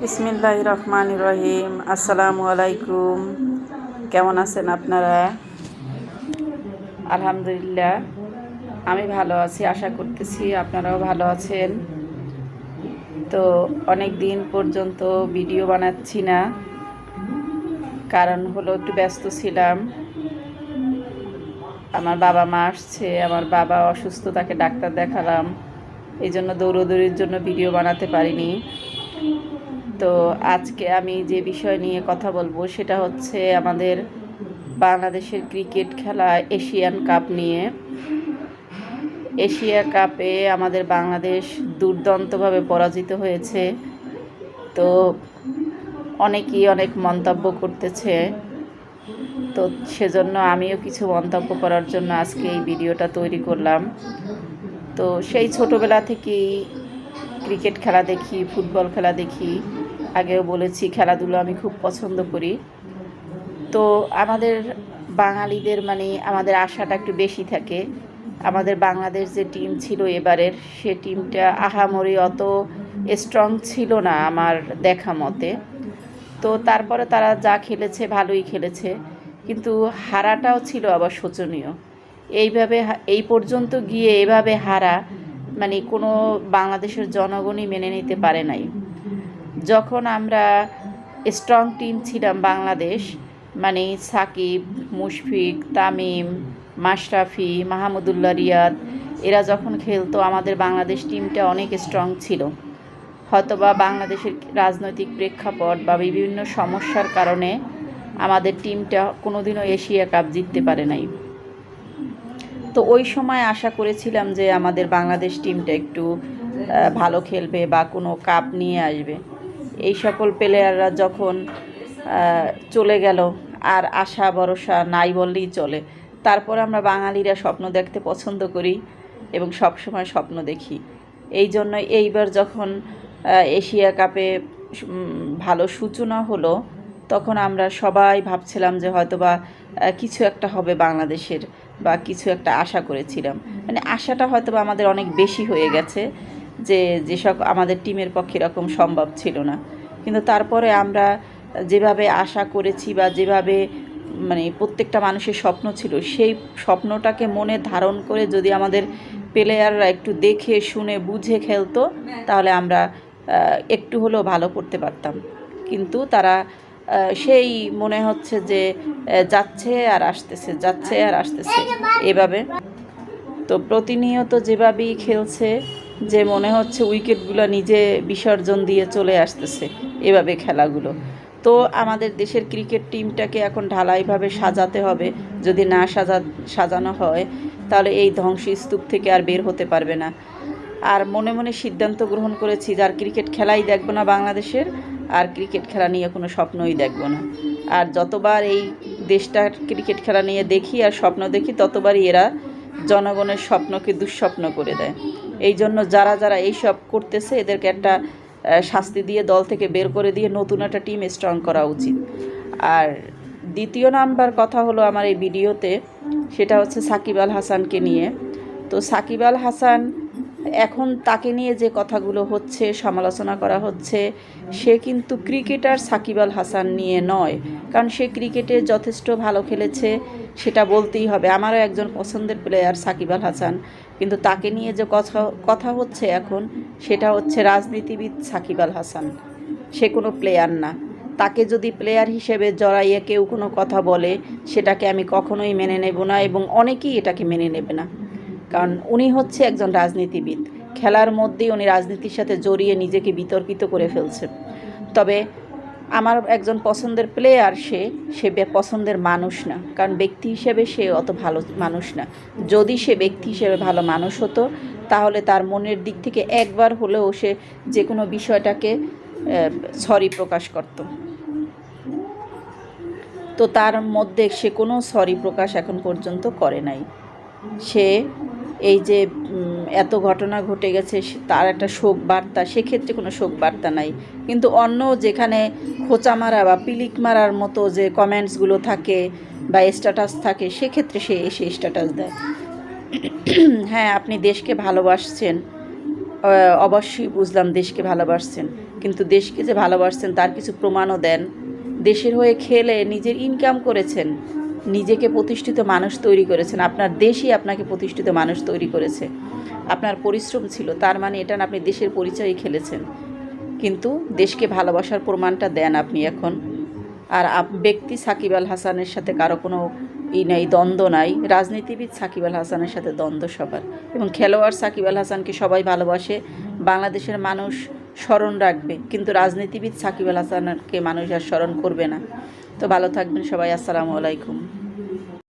বিসমিল্লাহ রহমান রহিম আসসালামু আলাইকুম। কেমন আছেন আপনারা? আলহামদুলিল্লাহ, আমি ভালো আছি, আশা করতেছি আপনারাও ভালো আছেন। তো অনেক দিন পর্যন্ত ভিডিও বানাচ্ছি না, কারণ হলো একটু ব্যস্ত ছিলাম। আমার বাবা মা আসছে, আমার বাবা অসুস্থ, তাকে ডাক্তার দেখালাম। এই জন্য দৌড়দৌড়ির জন্য ভিডিও বানাতে পারিনি। তো আজকে আমি যে বিষয় নিয়ে কথা বলব, সেটা হচ্ছে আমাদের বাংলাদেশের ক্রিকেট খেলা এশিয়ান কাপ নিয়ে। এশিয়া কাপে আমাদের বাংলাদেশ দুর্দান্তভাবে পরাজিত হয়েছে। তো অনেকেই অনেক মন্তব্য করতেছে। তো সেজন্য আমিও কিছু মন্তব্য করার জন্য আজকে এই ভিডিওটা তৈরি করলাম। তো সেই ছোটোবেলা থেকেই ক্রিকেট খেলা দেখি, ফুটবল খেলা দেখি। আগেও বলেছি খেলাধুলো আমি খুব পছন্দ করি। তো আমাদের বাঙালিদের মানে আমাদের আশাটা একটু বেশি থাকে। আমাদের বাংলাদেশ যে টিম ছিল এবারের, সে টিমটা আহামরি অত স্ট্রং ছিল না আমার দেখা মতে। তো তারপরে তারা যা খেলেছে ভালোই খেলেছে। কিন্তু হারাটাও ছিল আবার শোচনীয়। এইভাবে এই পর্যন্ত গিয়ে এভাবে হারা মানে কোনো বাংলাদেশের জনগণই মেনে নিতে পারে নাই। যখন আমরা স্ট্রং টিম ছিলাম বাংলাদেশ মানে সাকিব, মুশফিক, তামিম, মাশরাফি, মাহমুদুল্লাহ রিয়াদ, এরা যখন খেলতো, আমাদের বাংলাদেশ টিমটা অনেক স্ট্রং ছিল। হয়তোবা বাংলাদেশের রাজনৈতিক প্রেক্ষাপট বা বিভিন্ন সমস্যার কারণে আমাদের টিমটা কোনোদিনও এশিয়া কাপ জিততে পারে নাই। তো ওই সময় আশা করেছিলাম যে আমাদের বাংলাদেশ টিমটা একটু ভালো খেলবে বা কোনো কাপ নিয়ে আসবে। এই সকল প্লেয়াররা যখন চলে গেল, আর আশা, ভরসা নাই বললেই চলে। তারপর আমরা বাঙালিরা স্বপ্ন দেখতে পছন্দ করি এবং সব সময় স্বপ্ন দেখি। এই জন্য এইবার যখন এশিয়া কাপে ভালো সূচনা হলো, তখন আমরা সবাই ভাবছিলাম যে হয়তোবা কিছু একটা হবে বাংলাদেশের বা কিছু একটা আশা করেছিলাম। মানে আশাটা হয়তোবা আমাদের অনেক বেশি হয়ে গেছে যে যেসব আমাদের টিমের পক্ষে এরকম সম্ভব ছিল না। কিন্তু তারপরে আমরা যেভাবে আশা করেছি বা যেভাবে মানে প্রত্যেকটা মানুষের স্বপ্ন ছিল, সেই স্বপ্নটাকে মনে ধারণ করে যদি আমাদের প্লেয়াররা একটু দেখে, শুনে, বুঝে খেলতো, তাহলে আমরা একটু হলেও ভালো করতে পারতাম। কিন্তু তারা সেই মনে হচ্ছে যে যাচ্ছে আর আসতেছে, যাচ্ছে আর আসতেছে এভাবে। তো প্রতিনিয়ত যেভাবেই খেলছে, যে মনে হচ্ছে উইকেটগুলো নিজে বিসর্জন দিয়ে চলে আসতেছে এভাবে খেলাগুলো। তো আমাদের দেশের ক্রিকেট টিমটাকে এখন ঢালাইভাবে সাজাতে হবে। যদি না সাজা, সাজানো হয়, তাহলে এই ধ্বংসস্তূপ থেকে আর বের হতে পারবে না। আর মনে মনে সিদ্ধান্ত গ্রহণ করেছি যে আর ক্রিকেট খেলাই দেখব না বাংলাদেশের, আর ক্রিকেট খেলা নিয়ে কোনো স্বপ্নই দেখব না। আর যতবার এই দেশটার ক্রিকেট খেলা নিয়ে দেখি আর স্বপ্ন দেখি, ততবারই এরা জনগণের স্বপ্নকে দুঃস্বপ্ন করে দেয়। এই জন্য যারা যারা এইসব করতেছে, এদেরকে একটা শাস্তি দিয়ে, দল থেকে বের করে দিয়ে নতুন একটা টিম স্ট্রং করা উচিত। আর দ্বিতীয় নাম্বার কথা হলো আমার এই ভিডিওতে, সেটা হচ্ছে সাকিব আল হাসানকে নিয়ে। তো সাকিব আল হাসান এখন তাকে নিয়ে যে কথাগুলো হচ্ছে, সমালোচনা করা হচ্ছে, সে কিন্তু ক্রিকেটার সাকিব আল হাসান নিয়ে নয়। কারণ সে ক্রিকেটে যথেষ্ট ভালো খেলেছে, সেটা বলতেই হবে। আমারও একজন পছন্দের প্লেয়ার সাকিব আল হাসান। কিন্তু তাকে নিয়ে যে কথা কথা হচ্ছে এখন, সেটা হচ্ছে রাজনীতিবিদ সাকিব আল হাসান। সে কোনো প্লেয়ার না। তাকে যদি প্লেয়ার হিসেবে জড়াইয়ে কেউ কোনো কথা বলে, সেটাকে আমি কখনোই মেনে নেব না এবং অনেকেই এটাকে মেনে নেবে না। কারণ উনি হচ্ছে একজন রাজনীতিবিদ। খেলার মধ্যেই উনি রাজনীতির সাথে জড়িয়ে নিজেকে বিতর্কিত করে ফেলছে তবে আমার একজন পছন্দের প্লেয়ার সে সে পছন্দের মানুষ না। কারণ ব্যক্তি হিসেবে সে অত ভালো মানুষ না। যদি সে ব্যক্তি হিসেবে ভালো মানুষ হতো, তাহলে তার মনের দিক থেকে একবার হলেও সে যে কোনো বিষয়টাকে সরি প্রকাশ করত। তো তার মধ্যে সে কোনো সরি প্রকাশ এখন পর্যন্ত করে নাই। সে এই যে এত ঘটনা ঘটে গেছে তার একটা শোক বার্তা সেক্ষেত্রে কোনো শোক বার্তা নাই। কিন্তু অন্য যেখানে খোঁচা মারা বা পিলিক মারার মতো যে কমেন্টসগুলো থাকে বা স্ট্যাটাস থাকে, সেক্ষেত্রে সে এসে স্ট্যাটাস দেয়। হ্যাঁ আপনি দেশকে ভালোবাসছেন অবশ্যই বুঝলাম দেশকে ভালোবাসছেন। কিন্তু দেশকে যে ভালোবাসছেন, তার কিছু প্রমাণও দেন। দেশের হয়ে খেলে নিজের ইনকাম করেছেন, নিজেকে প্রতিষ্ঠিত মানুষ তৈরি করেছেন, আপনার দেশই আপনাকে প্রতিষ্ঠিত মানুষ তৈরি করেছে। আপনার পরিশ্রম ছিল, তার মানে এটা না আপনি দেশের পরিচয়ই খেলেছেন। কিন্তু দেশকে ভালোবাসার প্রমাণটা দেন আপনি এখন। আর ব্যক্তি সাকিব আল হাসানের সাথে কারও কোনো ই নাই, দ্বন্দ্ব নাই। রাজনীতিবিদ সাকিব আল হাসানের সাথে দ্বন্দ্ব সবার। এবং খেলোয়াড় সাকিব আল হাসানকে সবাই ভালোবাসে। বাংলাদেশের মানুষ স্মরণ রাখবে। কিন্তু রাজনীতিবিদ সাকিব আল হাসানকে মানুষ আর স্মরণ করবে না। তো ভালো থাকবেন সবাই। আসসালামু আলাইকুম।